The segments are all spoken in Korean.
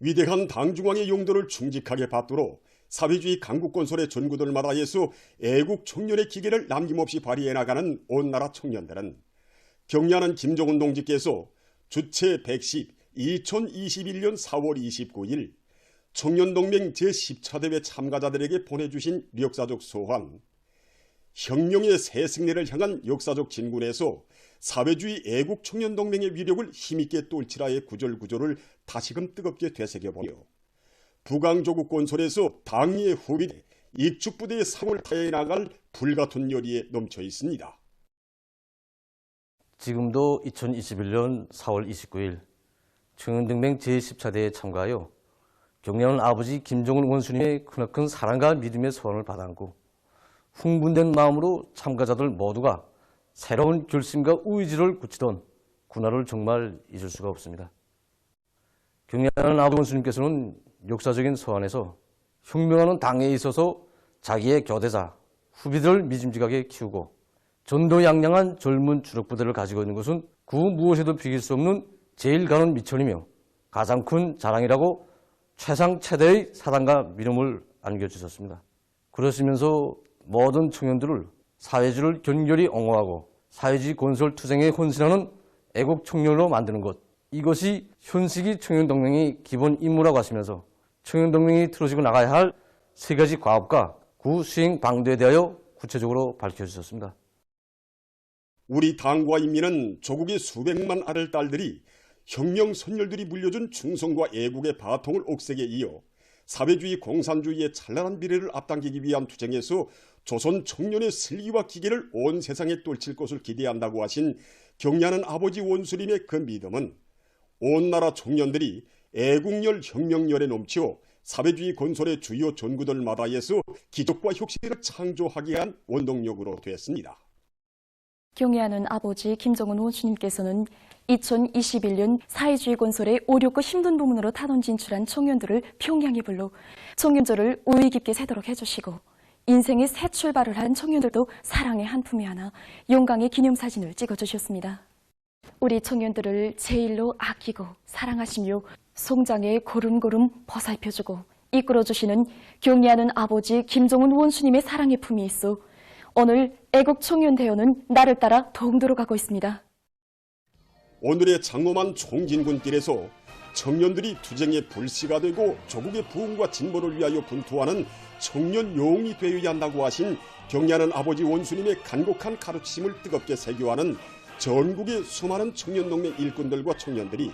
위대한 당중앙의 용도를 충직하게 받도록 사회주의 강국건설의 전구들마다 예수 애국 청년의 기계를 남김없이 발휘해 나가는 온 나라 청년들은 경리하는 김정은 동지께서 주체 110 2021년 4월 29일 청년동맹 제10차 대회 참가자들에게 보내주신 역사적 소환 혁명의 새 승리를 향한 역사적 진군에서 사회주의 애국 청년동맹의 위력을 힘있게 똘치라의 구절구조를 다시금 뜨겁게 되새겨보며 부강조국 건설에서 당의 후비 익축부대의 상을 타해 나갈 불같은 열의에 넘쳐 있습니다. 지금도 2021년 4월 29일 청년동맹 제14대에 참가하여 경례하는 아버지 김정은 원수님의 크나큰 사랑과 믿음의 소원을 받았고 흥분된 마음으로 참가자들 모두가 새로운 결심과 의지를 굳히던 그날을 정말 잊을 수가 없습니다. 경례하는 아버지 원수님께서는 역사적인 소환에서 혁명하는 당에 있어서 자기의 교대자, 후비들을 믿음직하게 키우고 전도양양한 젊은 주력부대를 가지고 있는 것은 그 무엇에도 비길 수 없는 제일 가는 미천이며 가장 큰 자랑이라고 최상 최대의 사랑과 믿음을 안겨주셨습니다. 그러시면서 모든 청년들을 사회주의를 견결히 옹호하고 사회주의 건설 투쟁에 헌신하는 애국 청년으로 만드는 것 이것이 현식이 청년동맹이 기본 임무라고 하시면서 청년동맹이 틀어지고 나가야 할 세 가지 과업과 그 수행 방도에 대하여 구체적으로 밝혀주셨습니다. 우리 당과 인민은 조국의 수백만 아들 딸들이 혁명 선열들이 물려준 충성과 애국의 바통을 옥색에 이어 사회주의 공산주의의 찬란한 미래를 앞당기기 위한 투쟁에서 조선 청년의 슬기와 기계를 온 세상에 똘칠 것을 기대한다고 하신 경리하는 아버지 원수님의 그 믿음은 온 나라 청년들이 애국열 혁명열에 넘치어 사회주의 건설의 주요 전구들마다에서 기적과 혁신을 창조하게 한 원동력으로 되었습니다. 경애하는 아버지 김정은 원수님께서는 2021년 사회주의 건설의 오력과 힘든 부문으로 탄원 진출한 청년들을 평양에 불러 청년절을 우위 깊게 새도록 해주시고 인생의 새 출발을 한 청년들도 사랑의 한 품에 안아 영광의 기념사진을 찍어주셨습니다. 우리 청년들을 제일로 아끼고 사랑하시며 송장에 고름고름 보살펴주고 이끌어주시는 경리하는 아버지 김정은 원수님의 사랑의 품이 있어 오늘 애국 청년 대회는 나를 따라 동도로 가고 있습니다. 오늘의 장엄한 총진군길에서 청년들이 투쟁의 불씨가 되고 조국의 부흥과 진보를 위하여 분투하는 청년 용이 되어야 한다고 하신 경리하는 아버지 원수님의 간곡한 가르침을 뜨겁게 새겨하는 전국의 수많은 청년동맹 일꾼들과 청년들이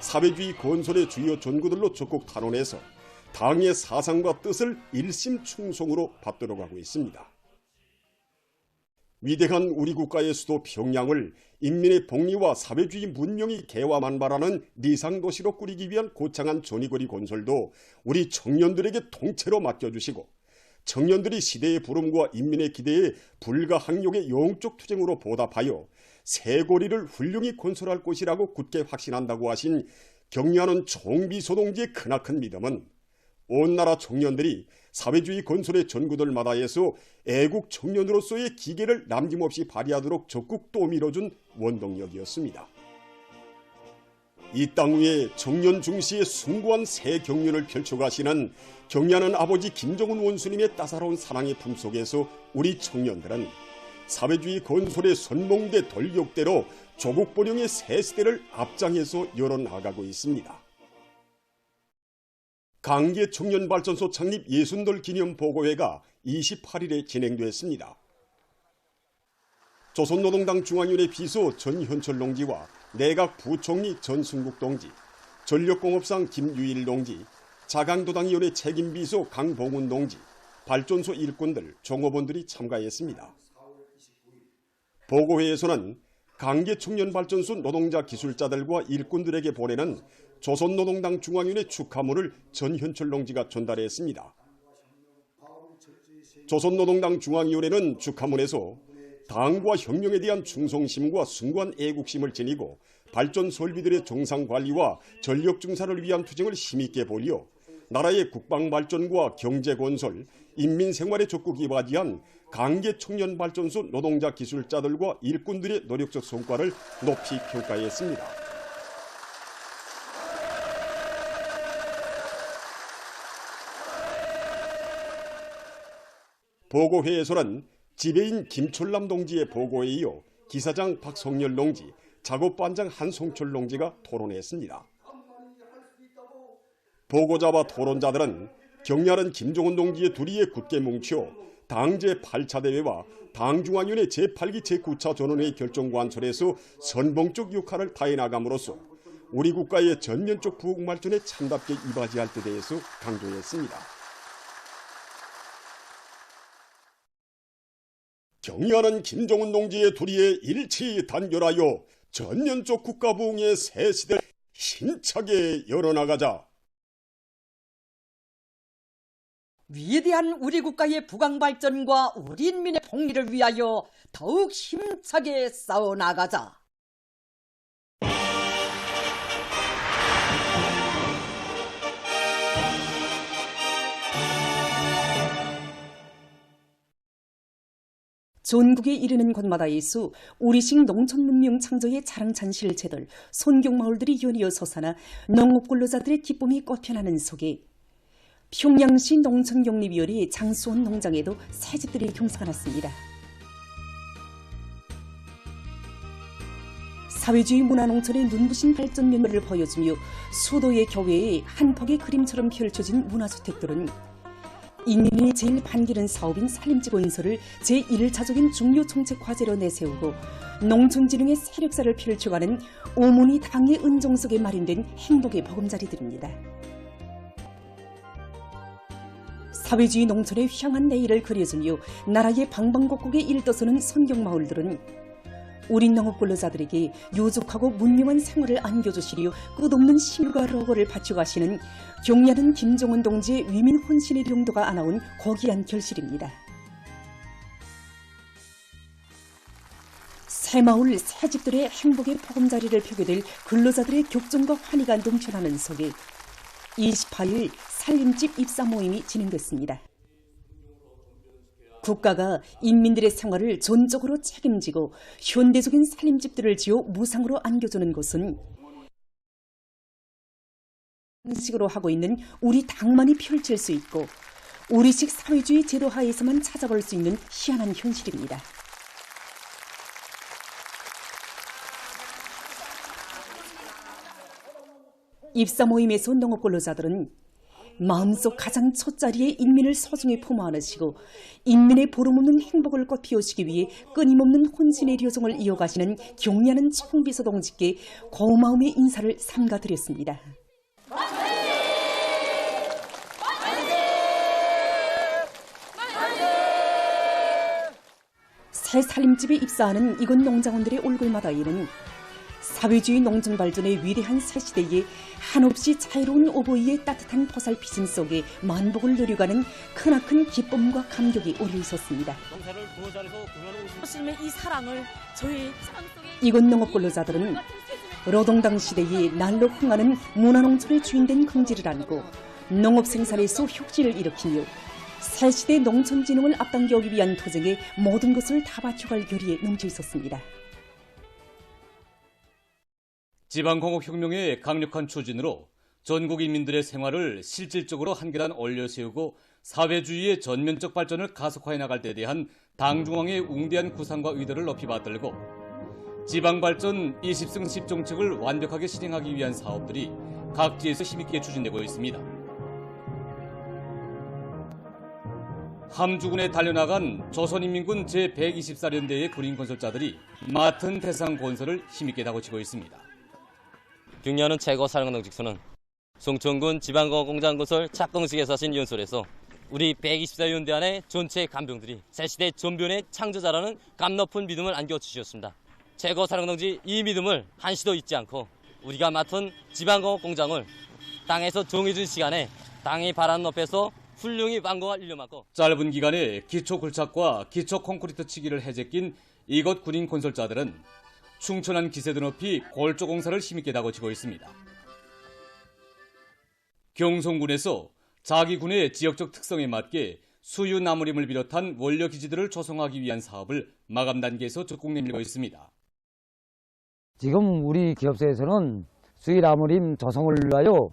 사회주의 건설의 주요 전구들로 적극 탄원해서 당의 사상과 뜻을 일심충성으로 받들어 가고 있습니다. 위대한 우리 국가의 수도 평양을 인민의 복리와 사회주의 문명이 개화만발하는 리상도시로 꾸리기 위한 고창한 전이거리 건설도 우리 청년들에게 통째로 맡겨주시고 청년들이 시대의 부름과 인민의 기대에 불가항력의 영적 투쟁으로 보답하여 새 고리를 훌륭히 건설할 것이라고 굳게 확신한다고 하신 격려하는 총비소동지의 크나큰 믿음은 온 나라 청년들이 사회주의 건설의 전구들 마다에서 애국 청년으로서의 기계를 남김없이 발휘하도록 적극 또 밀어준 원동력이었습니다. 이 땅 위에 청년 중시의 숭고한 새 경륜을 펼쳐가시는 경리하는 아버지 김정은 원수님의 따사로운 사랑의 품속에서 우리 청년들은 사회주의 건설의 선봉대 돌격대로 조국 번영의 새 시대를 앞장에서 열어나가고 있습니다. 강계 청년발전소 창립 예순돌 기념 보고회가 28일에 진행됐습니다. 조선노동당 중앙위원회 비서 전현철 동지와 내각 부총리 전승국 동지, 전력공업상 김유일 동지, 자강도당위원회 책임비서 강봉훈 동지, 발전소 일꾼들, 종업원들이 참가했습니다. 보고회에서는 강계 청년발전소 노동자 기술자들과 일꾼들에게 보내는 조선노동당 중앙위원회 축하문을 전현철 동지가 전달했습니다. 조선노동당 중앙위원회는 축하문에서 당과 혁명에 대한 충성심과 숭고한 애국심을 지니고 발전 설비들의 정상 관리와 전력 증산을 위한 투쟁을 힘있게 벌여 나라의 국방 발전과 경제 건설, 인민 생활에 적극 이바지한 강계 청년 발전소 노동자 기술자들과 일꾼들의 노력적 성과를 높이 평가했습니다. 보고회에서는 지배인 김철남 동지의 보고에 이어 기사장 박성열 동지, 작업반장 한송철 동지가 토론했습니다. 보고자와 토론자들은 경렬은 김종훈 동지의 둘이에 굳게 뭉쳐 당 제 8차 대회와 당중앙위원회 제8기 제9차 전원회의 결정 관철에서 선봉적 역할을 다해 나감으로써 우리 국가의 전면적 부국 발전에 참답게 이바지할 때 대해서 강조했습니다. 경의하는 김정은 동지의 둘이에 일치 단결하여 전면적 국가 부흥의 새 시대를 힘차게 열어나가자. 위대한 우리 국가의 부강 발전과 우리 인민의 복리를 위하여 더욱 힘차게 싸워 나가자. 전국에 이르는 곳마다에서 우리식 농촌 문명 창조의 자랑찬 실체들, 손경마을들이 연이어 솟아나 농업 근로자들의 기쁨이 꽃피어나는 속에 평양시 농촌경립위원회 장수원 농장에도 새 집들이 경사가 났습니다. 사회주의 문화농촌의 눈부신 발전 면모를 보여주며 수도의 교외에 한 폭의 그림처럼 펼쳐진 문화주택들은 인민이 제일 반기는 사업인 산림지 건설을 제1차적인 중요 정책 과제로 내세우고 농촌진흥의 세력사를 펼쳐가는 오문이 당의 은종 속에 마련된 행복의 보금자리들입니다. 사회주의 농촌의 향한 내일을 그려주며 나라의 방방곡곡에 일떠서는 선경마을들은 우리 농업 근로자들에게 요족하고 문명한 생활을 안겨주시려 끝없는 힘과 로고를 바쳐가시는 경례하는 김종은 동지의 위민 혼신의 용도가 안아온 고귀한 결실입니다. 새마을 새집들의 행복의 보금자리를 펴게 될 근로자들의 격정과 환희가 넘쳐나는 속에 28일 살림집 입사 모임이 진행됐습니다. 국가가 인민들의 생활을 전적으로 책임지고 현대적인 살림집들을 지어 무상으로 안겨주는 것은 식으로 하고 있는 우리 당만이 펼칠 수 있고 우리식 사회주의 제도 하에서만 찾아볼 수 있는 희한한 현실입니다. 입사 모임에서 농업 근로자들은 마음속 가장 첫자리에 인민을 소중히 품어 안으시고 인민의 보름없는 행복을 꽃피우시기 위해 끊임없는 혼신의 료정을 이어가시는 경례하는 총비서 동지께 고마움의 인사를 삼가드렸습니다. 새 살림집에 입사하는 이곳 농장원들의 얼굴마다에는 사회주의 농촌 발전의 위대한 새 시대에 한없이 자유로운 오보이의 따뜻한 보살피심 속에 만복을 누려가는 크나큰 기쁨과 감격이 오려 있었습니다. 이 사랑을 저희 이곳 농업근로자들은 노동당 시대에 날로 흥하는 문화농촌의 주인된 긍지를 안고 농업 생산에서 혁신을 일으키며 새 시대 농촌진흥을 앞당기기 위한 도쟁에 모든 것을 다 바쳐갈 결의에 넘쳐 있었습니다. 지방공업혁명의 강력한 추진으로 전국 인민들의 생활을 실질적으로 한 계단 올려 세우고 사회주의의 전면적 발전을 가속화해 나갈 때 대한 당중앙의 웅대한 구상과 의도를 높이 받들고 지방발전 20승 10정책을 완벽하게 실행하기 위한 사업들이 각지에서 힘있게 추진되고 있습니다. 함주군에 달려나간 조선인민군 제124연대의 군인 건설자들이 맡은 대상 건설을 힘있게 다고치고 있습니다. 경려하는 최고 사령관 직수는 송천군 지방공업공장 건설 착공식에서 하신 연설에서 우리 124연대 안의 전체 간병들이 새시대 전변의 창조자라는 감 높은 믿음을 안겨주셨습니다. 최고 사령동지 이 믿음을 한시도 잊지 않고 우리가 맡은 지방공업공장을 땅에서 정해준 시간에 땅이 바람 높여서 훌륭히 완공할 일념하고 짧은 기간에 기초 굴착과 기초 콘크리트 치기를 해제 낀 이곳 군인 건설자들은 충천한 기세도 높이 골조 공사를 힘있게 다고치고 있습니다. 경성군에서 자기 군의 지역적 특성에 맞게 수유 나무림을 비롯한 원료 기지들을 조성하기 위한 사업을 마감 단계에서 적극 내밀고 있습니다. 지금 우리 기업체에서는 수의나무림 조성을 위하여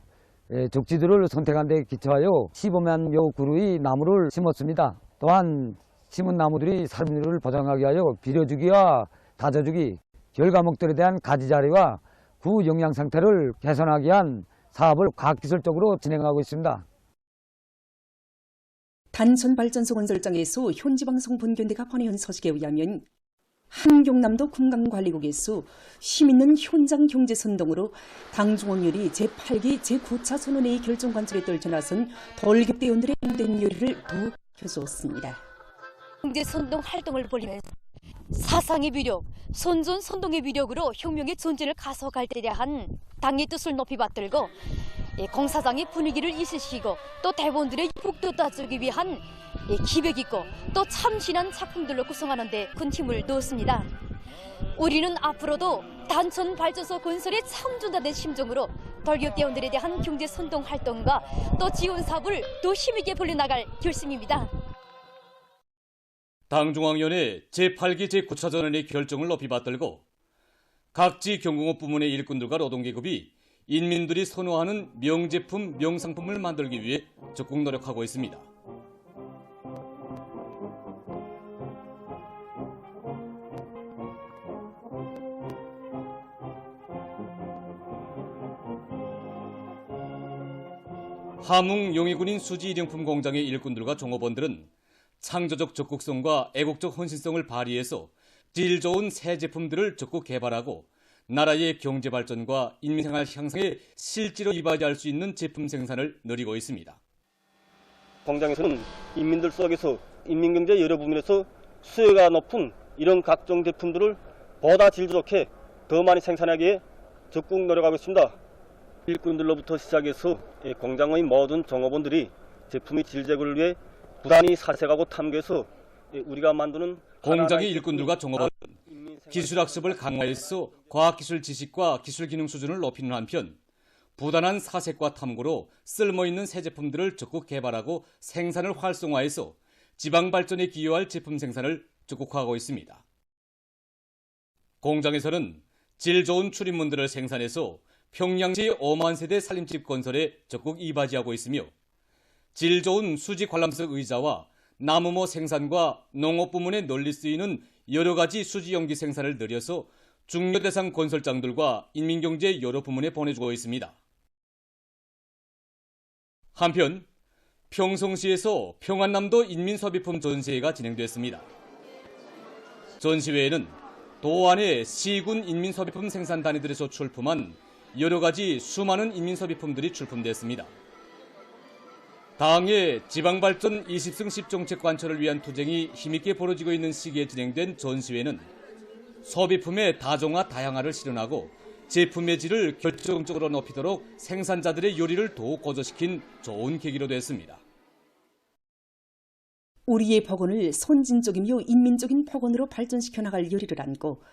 예, 적지들을 선택한 데 기초하여 15만 여 그루의 나무를 심었습니다. 또한 심은 나무들이 살림을 보장하기 위하여 비료주기와 다져주기, 결 과목들에 대한 가지 자리와 구 영양 상태를 개선하기 위한 사업을 과학기술적으로 진행하고 있습니다. 단천 발전소 건설장에서 현지방송 본견대가 보내온 소식에 의하면 한경남도 금강관리국에서 힘있는 현장 경제 선동으로 당중원열이 제8기 제9차 선언회의 결정 관철에 떨쳐나선 돌격대원들의 힘든 요리를 더욱 켜주었습니다. 경제 선동 활동을 벌이면서 사상의 위력, 선전 선동의 위력으로 혁명의 존재를 가져갈 때 대한 당의 뜻을 높이 받들고 이 공사장의 분위기를 이으시고 또 대원들의 복도 따주기 위한 이 기백 있고 또 참신한 작품들로 구성하는 데 큰 힘을 넣었습니다. 우리는 앞으로도 단천 발전소 건설에 참전자된 심정으로 돌격대원들에 대한 경제 선동 활동과 또 지원 사업을 더 힘있게 벌려나갈 결심입니다. 당중앙위원회 제8기 제9차 전원의 결정을 높이 받들고 각지 경공업 부문의 일꾼들과 노동계급이 인민들이 선호하는 명제품, 명상품을 만들기 위해 적극 노력하고 있습니다. 함흥 용의군인 수지 일용품 공장의 일꾼들과 종업원들은 창조적 적극성과 애국적 헌신성을 발휘해서 질 좋은 새 제품들을 적극 개발하고 나라의 경제 발전과 인민생활 향상에 실제로 이바지할 수 있는 제품 생산을 늘리고 있습니다. 공장에서는 인민들 속에서 인민경제 여러 부문에서 수요가 높은 이런 각종 제품들을 보다 질 좋게 더 많이 생산하기 위해 적극 노력하고 있습니다. 일꾼들로부터 시작해서 공장의 모든 종업원들이 제품의 질 제고를 위해 부단히 사색하고 탐구해서 우리가 만드는 공장의 일꾼들과 종업원은 인민생활 기술 학습을 강화해서 과학기술 지식과 기술 기능 수준을 높이는 한편 부단한 사색과 탐구로 쓸모있는 새 제품들을 적극 개발하고 생산을 활성화해서 지방 발전에 기여할 제품 생산을 적극화하고 있습니다. 공장에서는 질 좋은 출입문들을 생산해서 평양시 5만 세대 살림집 건설에 적극 이바지하고 있으며 질 좋은 수지 관람석 의자와 나무모 생산과 농업 부문에 널리 쓰이는 여러 가지 수지 연기 생산을 늘려서 중요 대상 건설장들과 인민경제 여러 부문에 보내주고 있습니다. 한편 평성시에서 평안남도 인민소비품 전시회가 진행됐습니다. 전시회에는 도안의 시군 인민소비품 생산단위들에서 출품한 여러 가지 수많은 인민소비품들이 출품됐습니다. 당의 지방발전 20승 10정책 관철을 위한 투쟁이 힘있게 벌어지고 있는 시기에 진행된 전시회는 소비품의 다종화 다양화를 실현하고 제품의 질을 결정적으로 높이도록 생산자들의 요리를 더욱 고조시킨 좋은 계기로 됐습니다. 우리의 복원을 선진적이며 인민적인 복원으로 발전시켜 나갈 요리를 안고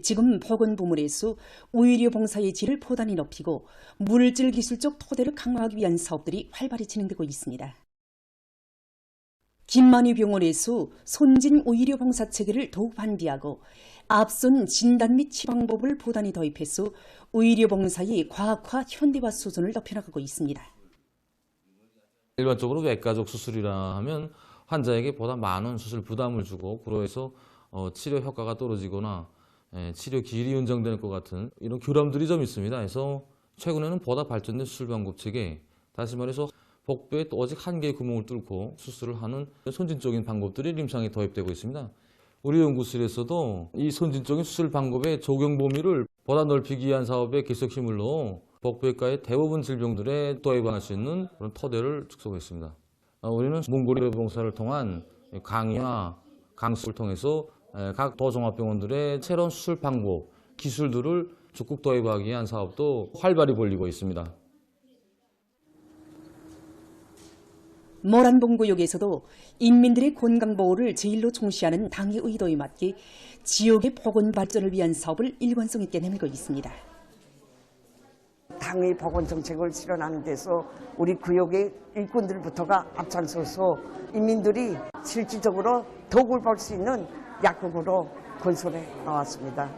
지금 복원 부문에서 오히려 봉사의 질을 포단히 높이고 물질 기술적 토대를 강화하기 위한 사업들이 활발히 진행되고 있습니다. 김만희 병원에서 손진 오히려 봉사 체계를 더욱 반비하고 앞선 진단 및 치방법을 보단히 도입해서 오히려 봉사의 과학화 현대화 수준을 높여나가고 있습니다. 일반적으로 외과적 수술이라 하면 환자에게 보다 많은 수술 부담을 주고 그로 해서 어, 치료 효과가 떨어지거나 예, 치료 기일이 연장될 것 같은 이런 교람들이 좀 있습니다. 그래서 최근에는 보다 발전된 수술 방법 체계, 다시 말해서 복부에 또 오직 한 개의 구멍을 뚫고 수술을 하는 선진적인 방법들이臨床에 도입되고 있습니다. 우리 연구실에서도 이 선진적인 수술 방법의 적용 범위를 보다 넓히기 위한 사업에 계속 힘을 넣어 복부외과의 대부분 질병들에 도입할 수 있는 그런 토대를 축소했습니다. 어, 우리는 몽골의 봉사를 통한 강의와 강습을 통해서 각 도종합병원들의 새로운 수술 방법, 기술들을 적극 도입하기 위한 사업도 활발히 벌리고 있습니다. 모란봉구역에서도 인민들의 건강보호를 제일로 총시하는 당의 의도에 맞게 지역의 복원 발전을 위한 사업을 일관성 있게 내밀고 있습니다. 당의 복원 정책을 실현하는 데서 우리 구역의 일꾼들부터가 앞장서서 인민들이 실질적으로 덕을 볼수 있는 약국으로 건설해 나왔습니다.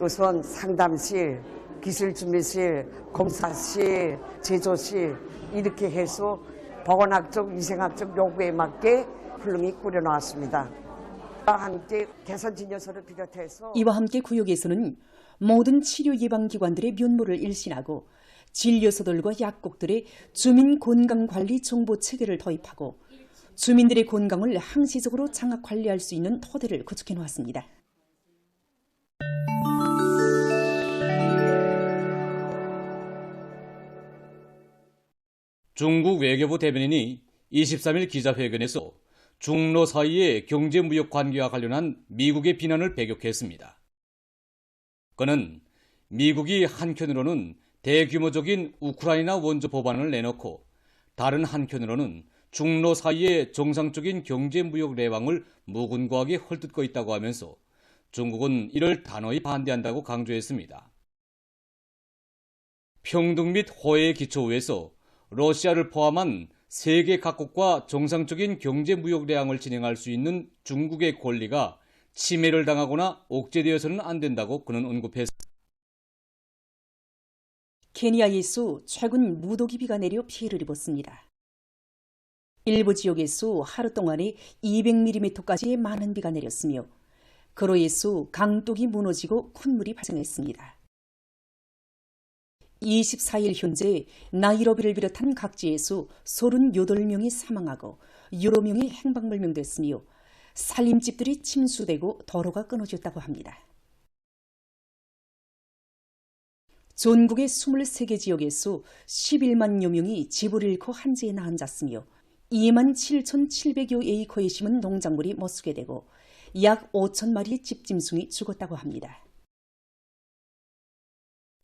우선 상담실, 기술준비실, 검사실, 제조실 이렇게 해서 보건학적, 위생학적 요구에 맞게 훌륭히 꾸려나왔습니다. 함께 개선 진료소를 비롯해서 이와 함께 구역에서는 모든 치료 예방 기관들의 면모를 일신하고 진료소들과 약국들의 주민 건강 관리 정보 체계를 도입하고 주민들의 건강을 항시적으로 장악 관리할 수 있는 토대를 구축해 놓았습니다. 중국 외교부 대변인이 23일 기자회견에서 중로 사이의 경제무역 관계와 관련한 미국의 비난을 배격했습니다. 그는 미국이 한켠으로는 대규모적인 우크라이나 원조 법안을 내놓고 다른 한켠으로는 중로 사이의 정상적인 경제무역 레방을 무근거하게 헐뜯고 있다고 하면서 중국은 이를 단호히 반대한다고 강조했습니다. 평등 및 호혜의 기초에서 러시아를 포함한 세계 각국과 정상적인 경제 무역 대항을 진행할 수 있는 중국의 권리가 침해를 당하거나 옥죄되어서는 안 된다고 그는 언급했습니다. 케니아에서 최근 무더기 비가 내려 피해를 입었습니다. 일부 지역에서 하루 동안에 200mm까지의 많은 비가 내렸으며 그로 인해서 강둑이 무너지고 큰 물이 발생했습니다. 24일 현재 나이로비를 비롯한 각지에서 38명이 사망하고 여러 명이 행방불명됐으며 살림집들이 침수되고 도로가 끊어졌다고 합니다. 전국의 23개 지역에서 11만여 명이 집을 잃고 한지에 나앉았으며 2만 7,700여 에이 커에 심은 농작물이 못쓰게 되고 약 5천 마리의 집짐승이 죽었다고 합니다.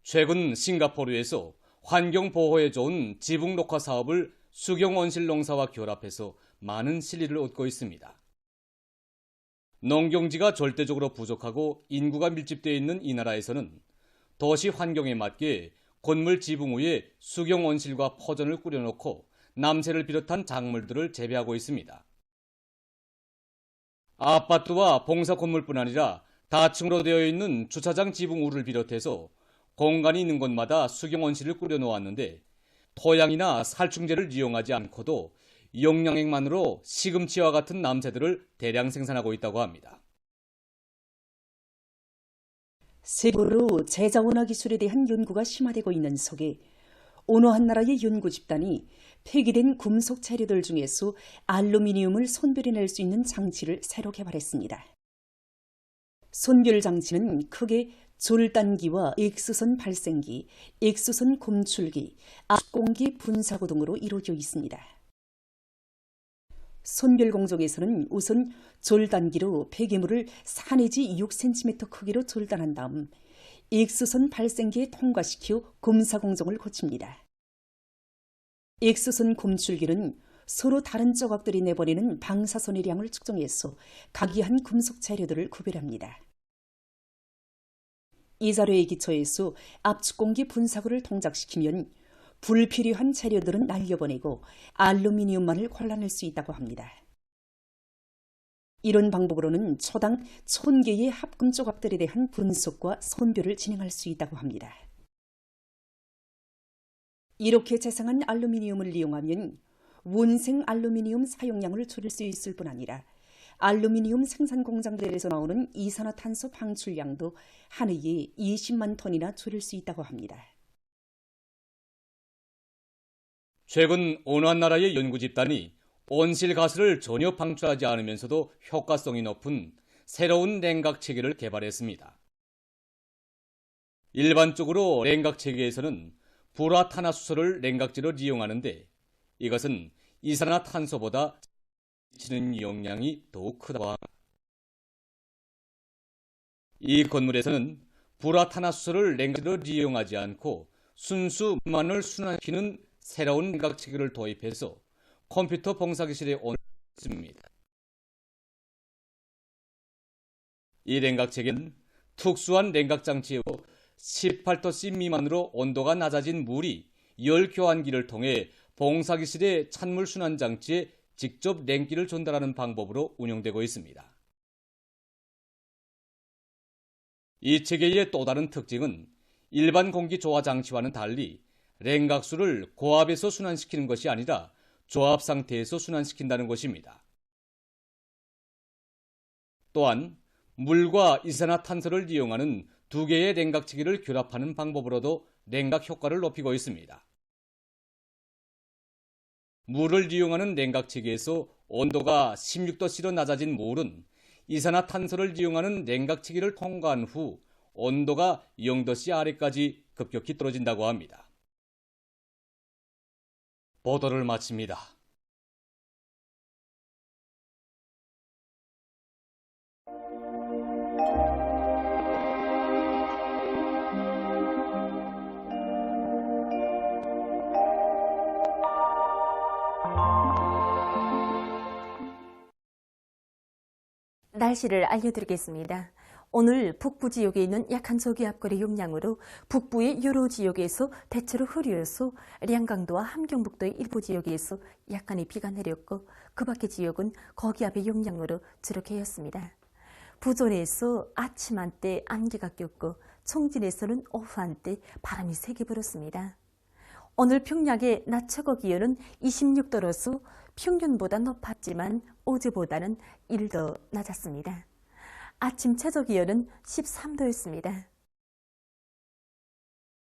최근 싱가포르에서 환경 보호에 좋은 지붕 녹화 사업을 수경 원실 농사와 결합해서 많은 실리를 얻고 있습니다. 농경지가 절대적으로 부족하고 인구가 밀집되어 있는 이 나라에서는 도시 환경에 맞게 건물 지붕 위에 수경 원실과 퍼전을 꾸려놓고 남새를 비롯한 작물들을 재배하고 있습니다. 아파트와 봉사 건물뿐 아니라 다층으로 되어 있는 주차장 지붕 우를 비롯해서 공간이 있는 곳마다 수경원실을 꾸려놓았는데 토양이나 살충제를 이용하지 않고도 영양액만으로 시금치와 같은 남새들을 대량 생산하고 있다고 합니다. 세계적으로 제자원화 기술에 대한 연구가 심화되고 있는 속에 어느 한 나라의 연구 집단이 폐기된 금속 재료들 중에서 알루미늄을 선별해낼 수 있는 장치를 새로 개발했습니다. 선별 장치는 크게 졸단기와 X선 발생기, X선 검출기, 압공기 분사구 등으로 이루어져 있습니다. 선별 공정에서는 우선 졸단기로 폐기물을 4 내지 6cm 크기로 졸단한 다음 X선 발생기에 통과시켜 검사 공정을 거칩니다. X선 검출기는 서로 다른 조각들이 내버리는 방사선의 량을 측정해서 각이한 금속 재료들을 구별합니다. 이 자료에 기초해서 압축공기 분사구를 동작시키면 불필요한 재료들은 날려보내고 알루미늄만을 골라낼 수 있다고 합니다. 이런 방법으로는 초당 1000개의 합금 조각들에 대한 분석과 선별을 진행할 수 있다고 합니다. 이렇게 재생한 알루미늄을 이용하면 원생 알루미늄 사용량을 줄일 수 있을 뿐 아니라 알루미늄 생산 공장들에서 나오는 이산화탄소 방출량도 한 해에 20만 톤이나 줄일 수 있다고 합니다. 최근 어느 한 나라의 연구 집단이 온실 가스를 전혀 방출하지 않으면서도 효과성이 높은 새로운 냉각 체계를 개발했습니다. 일반적으로 냉각 체계에서는 불화탄화수소를 냉각제로 이용하는데 이것은 이산화탄소보다 미치는 영향이 더욱 크다고 합니다. 이 건물에서는 불화탄화수소를 냉각제로 이용하지 않고 순수 만을 순환시키는 새로운 냉각 체계를 도입해서 컴퓨터 봉사기실에 온습니다. 이 냉각 체계는 특수한 냉각 장치로 18도씨 미만으로 온도가 낮아진 물이 열 교환기를 통해 봉사기실의 찬물 순환 장치에 직접 냉기를 전달하는 방법으로 운영되고 있습니다. 이 체계의 또 다른 특징은 일반 공기 조화 장치와는 달리 냉각수를 고압에서 순환시키는 것이 아니라 조압 상태에서 순환시킨다는 것입니다. 또한 물과 이산화탄소를 이용하는 두 개의 냉각치기를 결합하는 방법으로도 냉각 효과를 높이고 있습니다. 물을 이용하는 냉각치기에서 온도가 16도씨로 낮아진 물은 이산화탄소를 이용하는 냉각치기를 통과한 후 온도가 0도씨 아래까지 급격히 떨어진다고 합니다. 보도를 마칩니다. 날씨를 알려드리겠습니다. 오늘 북부 지역에 있는 약한 저기압거리 용량으로 북부의 여러 지역에서 대체로 흐려서 량강도와 함경북도의 일부 지역에서 약간의 비가 내렸고 그 밖의 지역은 거기압의 용량으로 주력해였습니다. 부전에서 아침 한때 안개가 꼈고 청진에서는 오후 한때 바람이 세게 불었습니다. 오늘 평양의 낮 최고 기온은 26도로서 평균보다 높았지만 어제보다는 1도 낮았습니다. 아침 최저 기온은 13도였습니다.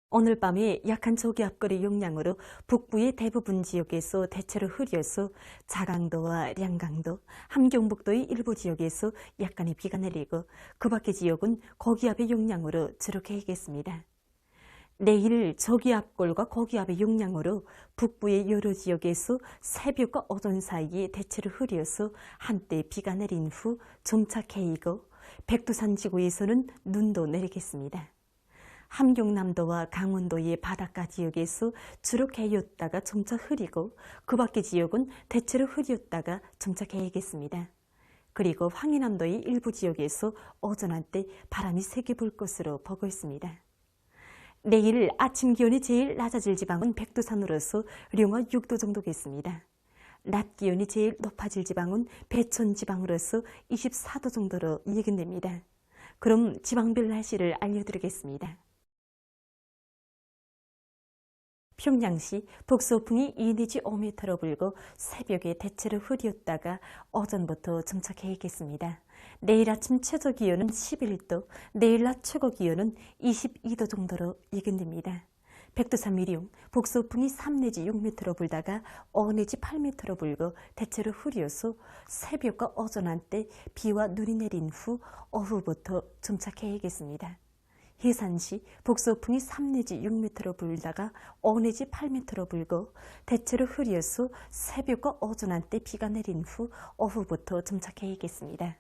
오늘 밤에 약한 저기압거리 용량으로 북부의 대부분 지역에서 대체로 흐려서 자강도와 량강도, 함경북도의 일부 지역에서 약간의 비가 내리고 그 밖의 지역은 고기압의 용량으로 주로 계획했습니다. 내일 저기압골과 고기압의 용량으로 북부의 여러 지역에서 새벽과 오전 사이에 대체로 흐려서 한때 비가 내린 후 점차 개이고 백두산 지구에서는 눈도 내리겠습니다. 함경남도와 강원도의 바닷가 지역에서 주로 개였다가 점차 흐리고 그 밖의 지역은 대체로 흐렸다가 점차 개이겠습니다. 그리고 황해남도의 일부 지역에서 오전 한때 바람이 세게 불 것으로 보고 있습니다. 내일 아침 기온이 제일 낮아질 지방은 백두산으로서 룡화 6도 정도겠습니다. 낮 기온이 제일 높아질 지방은 배천 지방으로서 24도 정도로 예견됩니다. 그럼 지방별 날씨를 알려드리겠습니다. 평양시 북소풍이 2 내지 5m로 불고 새벽에 대체로 흐렸다가 오전부터 점차 개겠습니다. 내일 아침 최저 기온은 11도, 내일 낮 최고 기온은 22도 정도로 예견됩니다. 백두산 미리움, 북소풍이 3 내지 6m로 불다가 5 내지 8m로 불고 대체로 흐려서 새벽과 오전 한때 비와 눈이 내린 후 오후부터 점차 개겠습니다. 해산시 북소풍이 3 내지 6m로 불다가 5 내지 8m로 불고 대체로 흐려서 새벽과 오전 한때 비가 내린 후 오후부터 점차 개겠습니다.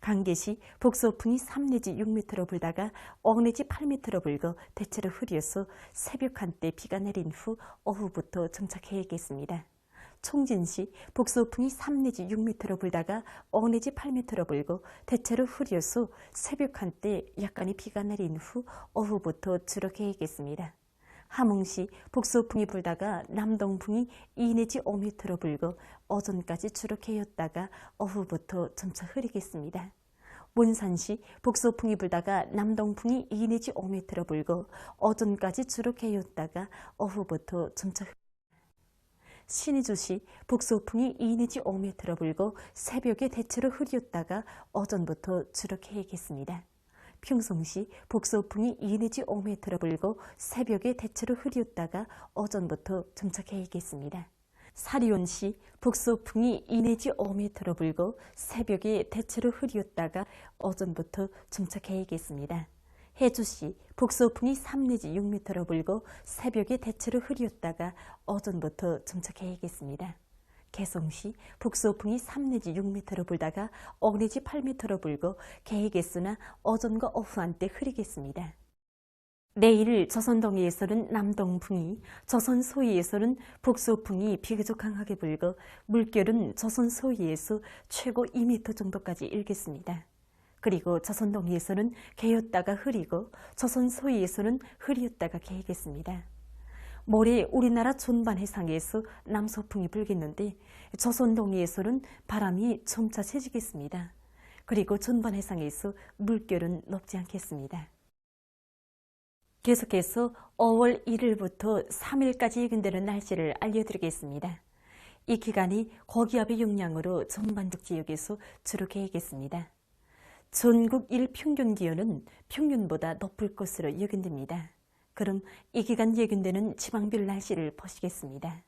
강계시 북소풍이 3 내지 6m로 불다가 5 내지 8m로 불고 대체로 흐려서 새벽 한때 비가 내린 후 오후부터 점차 개겠습니다. 총진시 북소풍이 3 내지 6m로 불다가 5 내지 8m로 불고 대체로 흐려서 새벽 한때 약간의 비가 내린 후 오후부터 주로 개겠습니다. 함흥시 북소풍이 불다가 남동풍이 2 내지 5m로 불고 오전까지 주로 개였다가 오후부터 점차 흐리겠습니다. 문산시 북소풍이 불다가 남동풍이 2 내지 5m로 불고 오전까지 주로 개였다가 오후부터 점차 흐 신의주시 북소풍이 2 내지 5m로 불고 새벽에 대체로 흐렸다가 오전부터 주로 개겠습니다. 평송시 북소풍이 2 내지 5m로 불고 새벽에 대체로 흐렸다가 오전부터 점차 개겠습니다. 사리온시 북소풍이 2 내지 5m로 불고 새벽에 대체로 흐렸다가 오전부터 점차 개겠습니다. 해주시 북소풍이 3 내지 6m로 불고 새벽에 대체로 흐렸다가 오전부터 점차 개겠습니다. 개성시 북소풍이 3 내지 6m로 불다가 5 내지 8m로 불고 개겠으나 오전과 오후 한때 흐리겠습니다. 내일 조선동해에서는 남동풍이, 조선 소위에서는 북소풍이 비교적 강하게 불고 물결은 조선 소위에서 최고 2m 정도까지 일겠습니다. 그리고 조선 동해에서는 개였다가 흐리고 조선 소위에서는 흐렸다가 개겠습니다. 모레 우리나라 존반 해상에서 남서풍이 불겠는데 조선 동해에서는 바람이 점차 세지겠습니다. 그리고 존반 해상에서 물결은 높지 않겠습니다. 계속해서 5월 1일부터 3일까지 예견되는 날씨를 알려드리겠습니다. 이 기간이 고기압의 영향으로 전반적 지역에서 주로 개겠습니다. 전국 일평균 기온은 평균보다 높을 것으로 예견됩니다. 그럼 이 기간 예견되는 지방별 날씨를 보시겠습니다.